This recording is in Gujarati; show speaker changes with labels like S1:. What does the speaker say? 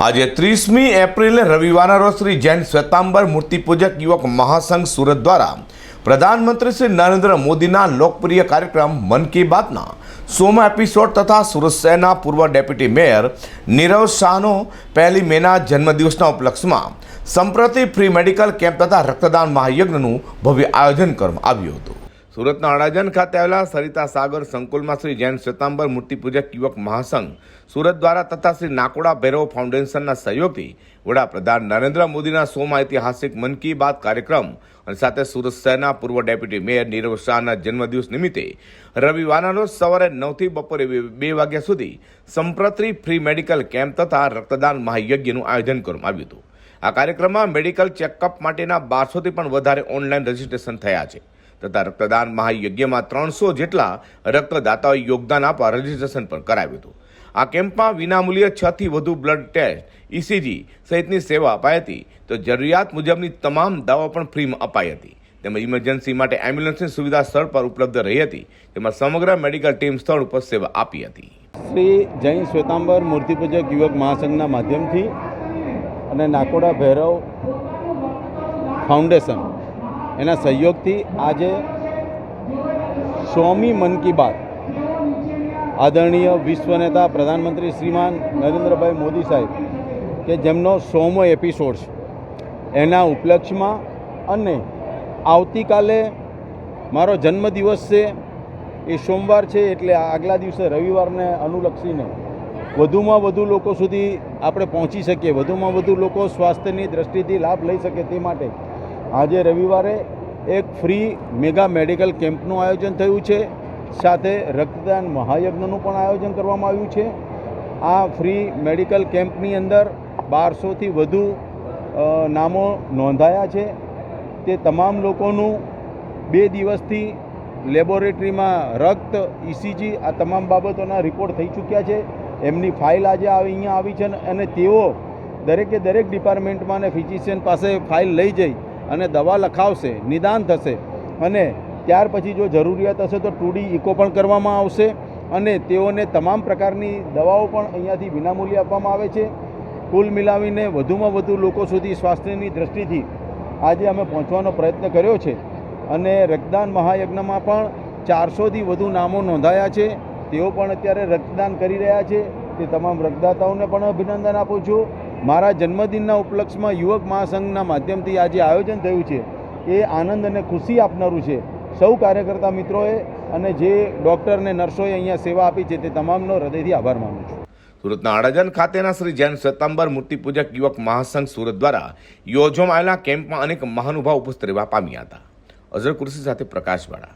S1: આજે ત્રીસમી એપ્રિલે રવિવારના રોજ શ્રી જૈન શ્વેતાંબર મૂર્તિપૂજક યુવક મહાસંઘ સુરત દ્વારા પ્રધાનમંત્રી શ્રી નરેન્દ્ર મોદીના લોકપ્રિય કાર્યક્રમ મન કી બાતના સોમા એપિસોડ તથા સુરત શહેરના પૂર્વ ડેપ્યુટી મેયર નીરવ શાહનો પહેલી મેના જન્મદિવસના ઉપલક્ષમાં સંપ્રતિ ફ્રી મેડિકલ કેમ્પ તથા રક્તદાન મહાયજ્ઞનું ભવ્ય આયોજન કરવામાં આવ્યું હતું. સુરતના અડાજણ ખાતે આવેલા સરિતા સાગર સંકુલમાં શ્રી જૈન શ્વેતાંબર મૂર્તિપૂજક યુવક મહાસંઘ સુરત દ્વારા તથા શ્રી નાકોડા ભૈરવ ફાઉન્ડેશનના સહયોગથી વડાપ્રધાન નરેન્દ્ર મોદીના સોમાં ઐતિહાસિક મન કી બાત કાર્યક્રમ અને સાથે સુરત શહેરના પૂર્વ ડેપ્યુટી મેયર નીરવ શાહના જન્મદિવસ નિમિત્તે રવિવારના રોજ સવારે નવથી બપોરે બે- વાગ્યા સુધી સંપ્રતિ ફ્રી મેડિકલ કેમ્પ તથા રક્તદાન મહાયજ્ઞનું આયોજન કરવામાં આવ્યું હતું. આ કાર્યક્રમમાં મેડિકલ ચેકઅપ માટેના બારસોથી પણ વધારે ઓનલાઈન રજીસ્ટ્રેશન થયા છે. તથા રક્તદાન મહાયજ્ઞમાં ત્રણસો જેટલા રક્તદાતાઓએ યોગદાન આપવા રજીસ્ટ્રેશન પણ કરાવ્યું હતું. આ કેમ્પમાં વિનામૂલ્યે છ થી વધુ બ્લડ ટેસ્ટ ઇસીજી સહિતની સેવા અપાઈ હતી. તો જરૂરિયાત મુજબની તમામ દવાઓ પણ ફ્રીમાં અપાઈ હતી. તેમજ ઇમરજન્સી માટે એમ્બ્યુલન્સની સુવિધા સ્થળ પર ઉપલબ્ધ રહી હતી. તેમાં સમગ્ર મેડિકલ ટીમ સ્થળ ઉપર સેવા આપી હતી.
S2: શ્રી જૈન શ્વેતાંબર મૂર્તિપૂજક યુવક મહાસંઘના માધ્યમથી અને નાકોડા ભૈરવ ફાઉન્ડેશન એના સહયોગથી આજે સોમી મન કી બાત આદરણીય વિશ્વ નેતા પ્રધાનમંત્રી શ્રીમાન નરેન્દ્રભાઈ મોદી સાહેબ, કે જેમનો સોમો એપિસોડ છે. એના ઉપલક્ષમાં અને આવતીકાલે મારો જન્મદિવસ છે, એ સોમવાર છે, એટલે આગલા દિવસે રવિવારને અનુલક્ષીને વધુમાં વધુ લોકો સુધી આપણે પહોંચી શકીએ, વધુમાં વધુ લોકો સ્વાસ્થ્યની દ્રષ્ટિથી લાભ લઈ શકે તે માટે આજે રવિવારે એક ફ્રી મેગા મેડિકલ કેમ્પનું આયોજન થયું છે. સાથે રક્તદાન મહાયજ્ઞનું પણ આયોજન કરવામાં આવ્યું છે. આ ફ્રી મેડિકલ કેમ્પની અંદર બારસોથી વધુ નામો નોંધાયા છે. તે તમામ લોકોનું બે દિવસથી લેબોરેટરીમાં રક્ત ઇસીજી આ તમામ બાબતોના રિપોર્ટ થઈ ચૂક્યા છે. એમની ફાઇલ આજે અહીંયા આવી છે અને તેઓ દરેકે દરેક ડિપાર્ટમેન્ટમાં અને ફિઝિશિયન પાસે ફાઇલ લઈ જઈ અને દવા લખાવશે, નિદાન થશે. અને ત્યાર પછી જો જરૂરિયાત હશે તો ટુડી ઇકો પણ કરવામાં આવશે અને તેઓને તમામ પ્રકારની દવાઓ પણ અહીંયાથી વિનામૂલ્યે આપવામાં આવે છે. કુલ મિલાવીને વધુમાં વધુ લોકો સુધી સ્વાસ્થ્યની દ્રષ્ટિથી આજે અમે પહોંચવાનો પ્રયત્ન કર્યો છે. અને રક્તદાન મહાયજ્ઞમાં પણ ચારસોથી વધુ નામો નોંધાયા છે. તેઓ પણ અત્યારે રક્તદાન કરી રહ્યા છે. તે તમામ રક્તદાતાઓને પણ અભિનંદન આપું છું. મારા જન્મદિનના ઉપલક્ષમાં યુવક મહાસંઘના માધ્યમથી આ જે આયોજન થયું છે. એ આનંદ અને ખુશી આપનારું છે. સૌ કાર્યકર્તા મિત્રોએ અને જે ડૉક્ટરને નર્સોએ અહીંયા સેવા આપી છે તે તમામનો હૃદયથી આભાર માનું છું.
S1: સુરતના અડાજણ ખાતેના શ્રી જૈન શ્વેતાંબર મૂર્તિપૂજક યુવક મહાસંઘ સુરત દ્વારા યોજવામાં આવેલા કેમ્પમાં અનેક મહાનુભાવ ઉપસ્થિત રહેવા પામ્યા હતા. અઝર કુર્સી સાથે પ્રકાશવાળા.